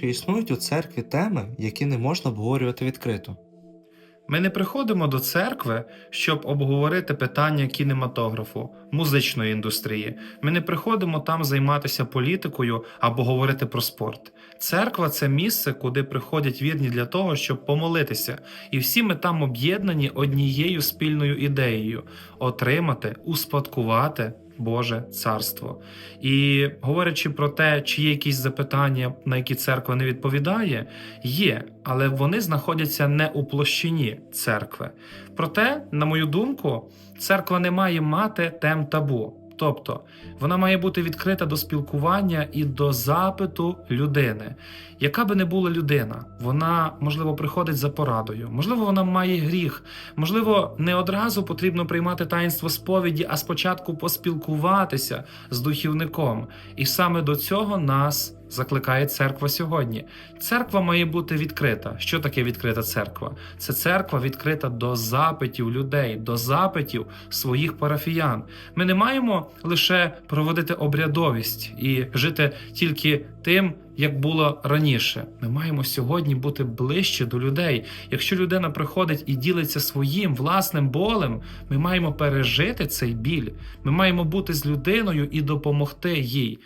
Чи існують у церкві теми, які не можна обговорювати відкрито? Ми не приходимо до церкви, щоб обговорити питання кінематографу, музичної індустрії. Ми не приходимо там займатися політикою або говорити про спорт. Церква це місце, куди приходять вірні для того, щоб помолитися, і всі ми там об'єднані однією спільною ідеєю отримати, успадкувати Боже царство. І говорячи про те, чи є якісь запитання, на які церква не відповідає, є, але вони знаходяться не у площині церкви. Проте, на мою думку, церква не має мати тем табу. Тобто вона має бути відкрита до спілкування і до запиту людини. Яка би не була людина, вона можливо приходить за порадою, можливо, вона має гріх, можливо, не одразу потрібно приймати таїнство сповіді, а спочатку поспілкуватися з духівником. І саме до цього нас закликає церква сьогодні. Церква має бути відкрита. Що таке відкрита церква? Це церква відкрита до запитів людей, до запитів своїх парафіян. Ми не маємо лише проводити обрядовість і жити тільки тим, як було раніше. Ми маємо сьогодні бути ближче до людей. Якщо людина приходить і ділиться своїм власним болем, ми маємо пережити цей біль. Ми маємо бути з людиною і допомогти їй.